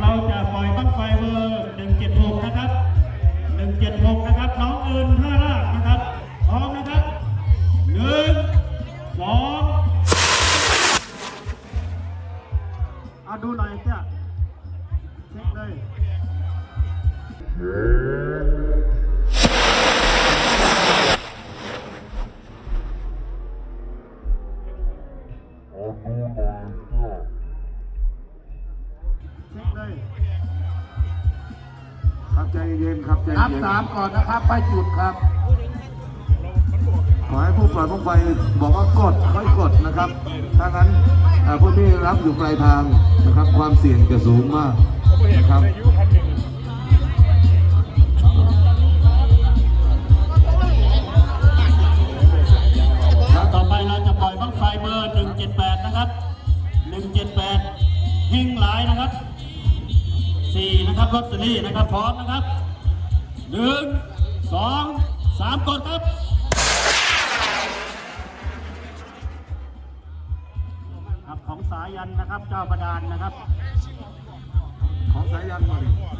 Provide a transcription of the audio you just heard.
เราจะปล่อยต้นไฟเบอร์ 176 นะครับ 176 นะครับ น้องอื่นท่าลากนะครับ พร้อมนะครับหนึ่งสองเอาดูหน่อยเจ้าเช็คเลย เช็คเลยครับใจเย็นครับใจนับเย็นสามก่อนนะครับไปจุดครับ ขอให้ผู้ปล่อยพวกไฟบอกว่ากดค่อยกดนะครับ ถ้างั้นเอ่อผู้ที่รับอยู่ปลายทางนะครับ ความเสี่ยงจะสูงมากนะครับแล้วต่อไปเราจะปล่อยบั้งไฟเบอร์ 178 นะครับ 178เฮงหลายนะครับ 4นะครับลอตเตอรี่นะครับพร้อมนะครับ1 2 3กดครับครับของสายันนะครับเจ้าประดานนะครับ ของสายันมาเลย